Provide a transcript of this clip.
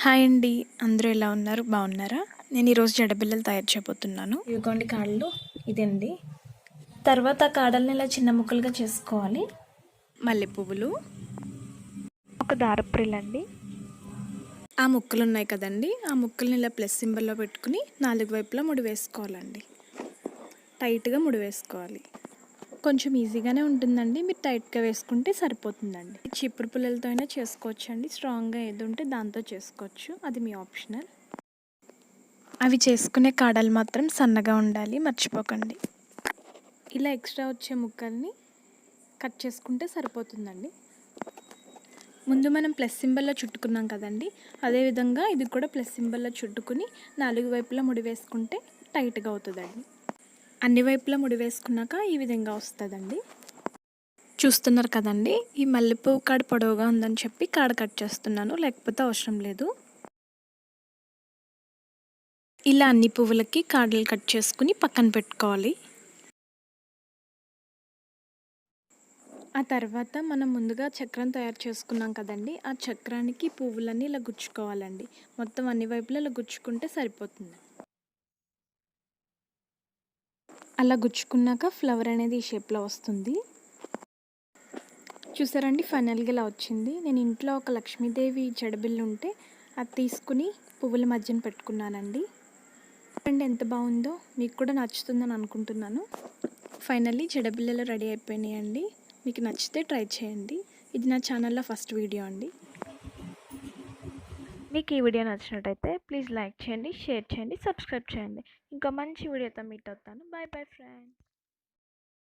Hi అండి. అందరూ ఎలా ఉన్నారు? బాగున్నారా? నేను ఈరోజు జడబిల్లలు తయారు చేయబోతున్నాను. ఇవిగోండి కాడలు ఇదండి. తర్వాత ఆ కాడల్ని ఇలా చిన్న ముక్కలుగా చేసుకోవాలి. మల్లె పువ్వులు ఒక దారప్రిల్ ఆ ముక్కలు ఉన్నాయి కదండి. ఆ ముక్కల్ని ఇలా ప్లస్ సింబల్లో పెట్టుకుని నాలుగు వైపులా ముడి వేసుకోవాలండి. టైట్గా ముడి వేసుకోవాలి. కొంచెం ఈజీగానే ఉంటుందండి. మీరు టైట్గా వేసుకుంటే సరిపోతుందండి. చిప్పురు పుల్లలతో అయినా చేసుకోవచ్చు అండి స్ట్రాంగ్గా ఏది ఉంటే దాంతో చేసుకోవచ్చు. అది మీ ఆప్షనల్. అవి చేసుకునే కాడలు మాత్రం సన్నగా ఉండాలి. మర్చిపోకండి. ఇలా ఎక్స్ట్రా వచ్చే ముక్కల్ని కట్ చేసుకుంటే సరిపోతుందండి. ముందు మనం ప్లస్ సింబల్లో చుట్టుకున్నాం కదండి. అదేవిధంగా ఇది కూడా ప్లస్ సింబల్లో చుట్టుకుని నాలుగు వైపులా ముడి వేసుకుంటే టైట్గా అవుతుందండి. అన్ని వైపులా ముడి వేసుకున్నాక ఈ విధంగా వస్తుందండి. చూస్తున్నారు కదండి ఈ మల్లెపువ్వు కాడ పొడవుగా ఉందని చెప్పి కాడ కట్ చేస్తున్నాను లేకపోతే అవసరం లేదు. ఇలా అన్ని పువ్వులకి కాడలు కట్ చేసుకుని పక్కన పెట్టుకోవాలి. ఆ తర్వాత మనం ముందుగా చక్రం తయారు చేసుకున్నాం కదండి ఆ చక్రానికి పువ్వులన్నీ ఇలా గుచ్చుకోవాలండి. మొత్తం అన్ని వైపులా ఇలా గుచ్చుకుంటే సరిపోతుంది. అలా గుచ్చుకున్నాక ఫ్లవర్ అనేది ఈ షేప్లో వస్తుంది. చూసారండి? ఫైనల్గా ఇలా వచ్చింది. నేను ఇంట్లో ఒక లక్ష్మీదేవి జడబిల్లు ఉంటే అది తీసుకుని పువ్వుల మధ్యన పెట్టుకున్నానండి. అండి ఎంత బాగుందో. మీకు కూడా నచ్చుతుందని అనుకుంటున్నాను. ఫైనల్లీ జడబిల్లలు రెడీ అయిపోయినాయండి. మీకు నచ్చితే ట్రై చేయండి. ఇది నా ఛానల్లో ఫస్ట్ వీడియో అండి. మీకు ఈ వీడియో నచ్చినట్టయితే ప్లీజ్ లైక్ చేయండి షేర్ చేయండి సబ్స్క్రైబ్ చేయండి. ఇంకా మంచి వీడియోతో మీట్ అవుతాను. Bye bye friends.